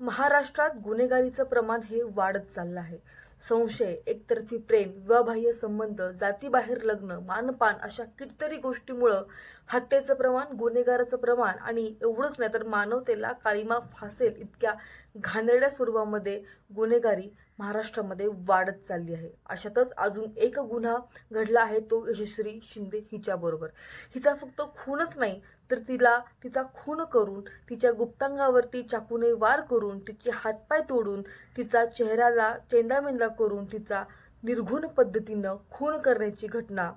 महाराष्ट्रात गुन्हेगारीचं प्रमाण हे वाढत चाललं आहे. संशय एकतर्फी प्रेम विवाहबाह्य संबंध जातीबाहेर लग्न मानपान अशा कितीतरी गोष्टीमुळं हत्येचं प्रमाण गुन्हेगाराचं प्रमाण आणि एवढंच नाही तर मानवतेला काळीमा फासेल इतक्या घाणेरड्या स्वरूपामध्ये गुन्हेगारी महाराष्ट्रामध्ये वाढत चालली आहे. अशातच अजून एक गुन्हा घडला आहे तो यशस्वी शिंदे हिच्याबरोबर. हिचा फक्त खूनच नाही तर तिला तिचा खून करून तिच्या गुप्तांगावरती चाकूने वार करून तिचे हातपाय तोडून तिचा चेहऱ्याला चेंदामेंदा करून तिचा निर्घुण पद्धतीनं खून करण्याची घटना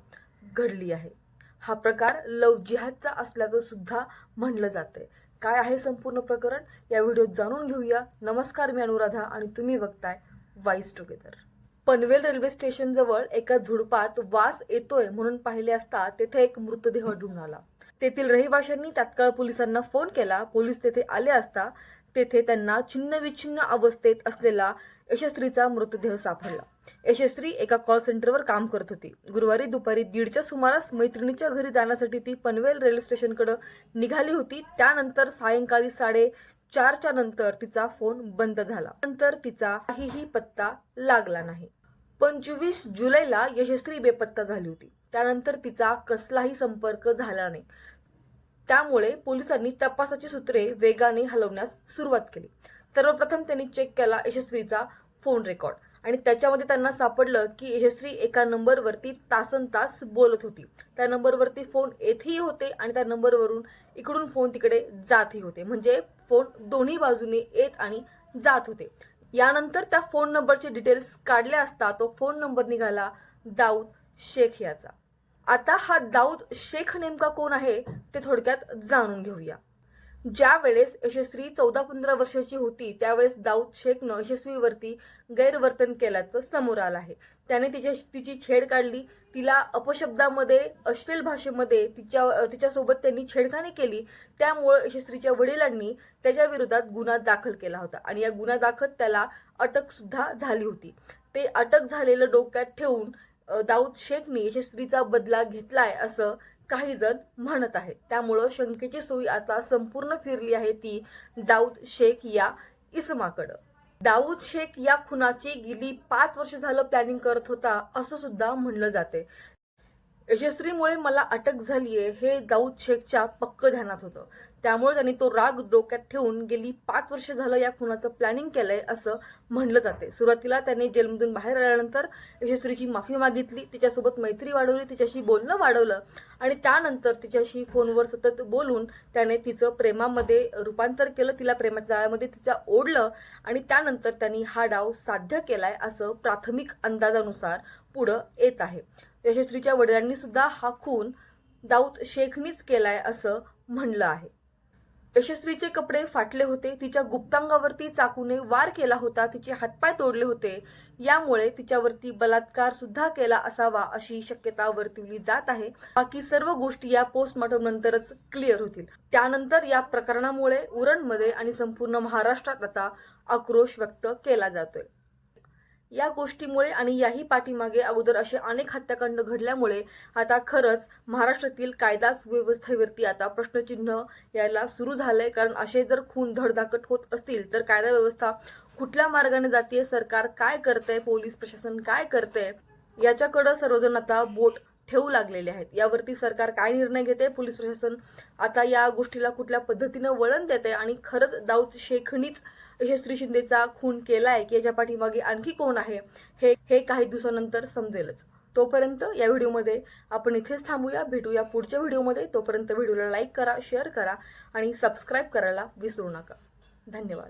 घडली आहे. हा प्रकार लव जिहादचा असल्याचं सुद्धा म्हणलं जातंय. काय आहे संपूर्ण प्रकरण? या व्हिडिओत जाणून घेऊया. नमस्कार मी अनुराधा आणि तुम्ही बघताय voice together Panvel railway station जवळ एका झुडपात वास येतोय म्हणून पाहिले असता तेथे एक मृतदेह आढळून आला. तेथील रहिवाशांनी तात्काळ पोलिसांना फोन केला. पोलीस तेथे आले असता तेथे त्यांना छिन्नविछिन्न अवस्थेत असलेला यशस्वीचा मृतदेह सापडला. यशस्वी एका कॉल सेंटरवर काम करत होती. गुरुवारी दुपारी दीडच्या सुमारास मैत्रिणीच्या घरी जाण्यासाठी ती पनवेल रेल्वे स्टेशनकडे निघाली होती. त्यानंतर सायंकाळी साडे चारच्या नंतर तिचा फोन बंद झाला. नंतर तिचा काहीही पत्ता लागला नाही. पंचवीस जुलैला यशस्वी बेपत्ता झाली होती. त्यानंतर तिचा कसलाही संपर्क झाला नाही. त्यामुळे पोलिसांनी तपासाची सूत्रे वेगाने हलवण्यास सुरुवात केली. सर्वप्रथम त्यांनी चेक केला यशस्वीचा फोन रेकॉर्ड आणि त्याच्यामध्ये त्यांना सापडलं की यशस्वी एका नंबरवरती तासन तास बोलत होती. त्या नंबरवरती फोन येतही होते आणि त्या नंबरवरून इकडून फोन तिकडे जातही होते. म्हणजे फोन दोन्ही बाजूने येत आणि जात होते. यानंतर त्या फोन नंबरचे डिटेल्स काढले असता तो फोन नंबर निघाला दाऊद शेख याचा. आता हा दाऊद शेख नेमका कोण आहे ते थोडक्यात जाणून घेऊया. ज्या वेळेस यशस्वी चौदा पंधरा वर्षाची होती त्यावेळेस दाऊद शेखनं यशस्वीवरती गैरवर्तन केल्याचं समोर आलं आहे. त्याने तिच्या तिची छेड काढली. तिला अपशब्दामध्ये अश्लील भाषेमध्ये तिच्या तिच्यासोबत त्यांनी छेडखानी केली. त्यामुळे यशस्वीच्या वडिलांनी त्याच्या विरोधात गुन्हा दाखल केला होता आणि या गुन्हा दाखल त्याला अटकसुद्धा झाली होती. ते अटक झालेलं डोक्यात ठेवून दाऊद शेखने यशस्वीचा बदला घेतलाय असं काही जण म्हणत आहेत त्यामुळं शंकेची सोयी आता संपूर्ण फिरली आहे ती दाऊद शेख या इसमाकडं. दाऊद शेख या खुनाची गेली पाच वर्ष झालं प्लॅनिंग करत होता असं सुद्धा म्हणलं जाते. यशस्वीमुळे मला अटक झालीये हे दाऊद शेखच्या पक्क ध्यानात होतं. त्यामुळे त्यांनी तो राग डोक्यात ठेवून गेली पाच वर्ष झालं या खुनाचं प्लॅनिंग केलंय असं म्हणलं जाते. सुरुवातीला त्याने जेलमधून बाहेर आल्यानंतर यशस्वीची माफी मागितली तिच्यासोबत मैत्री वाढवली तिच्याशी बोलणं वाढवलं आणि त्यानंतर तिच्याशी फोनवर सतत बोलून त्याने तिचं प्रेमामध्ये रूपांतर केलं तिला प्रेमाच्या जाळ्यामध्ये तिचा ओढलं आणि त्यानंतर त्यांनी हा डाव साध्य केलाय असं प्राथमिक अंदाजानुसार पुढं येत आहे. यशस्वीच्या वडिलांनी सुद्धा हा खून दाऊद शेखनीच केलाय असं म्हणलं आहे. यशस्वीचे कपडे फाटले होते तिच्या गुप्तांगावरती चाकूने वार केला होता तिचे हातपाय तोडले होते. यामुळे तिच्यावरती बलात्कार सुद्धा केला असावा अशी शक्यता वर्तवली जात आहे. बाकी सर्व गोष्टी या पोस्टमॉर्टम नंतरच क्लिअर होतील. त्यानंतर या प्रकरणामुळे उरणमध्ये आणि संपूर्ण महाराष्ट्रात आता आक्रोश व्यक्त केला जातोय. या गोष्टीमुळे आणि याही पाठीमागे अगोदर असे अनेक हत्याकांड घडल्यामुळे आता खरंच महाराष्ट्रातील कायदा सुव्यवस्थेवरती आता प्रश्नचिन्ह यायला सुरू झालंय. कारण असे जर खून धडधाकट होत असतील तर कायदा व्यवस्था कुठल्या मार्गाने जातीय सरकार काय करतंय पोलीस प्रशासन काय करतंय याच्याकडं सर्वजण आता बोट ठेवू लागलेले आहेत. यावरती सरकार काय निर्णय घेते? पोलीस प्रशासन आता या गोष्टीला कुठल्या पद्धतीनं वळण देते आणि खरंच दाऊद शेखनीच यशस्वी शिंदेचा खून केलाय की याच्या पाठीमागे आणखी कोण आहे? हे हे काही दिवसानंतर समजेलच. तोपर्यंत या व्हिडिओमध्ये आपण इथेच थांबूया. भेटूया पुढच्या व्हिडिओमध्ये. तोपर्यंत व्हिडिओला लाईक करा शेअर करा आणि सबस्क्राईब करायला विसरू नका. धन्यवाद.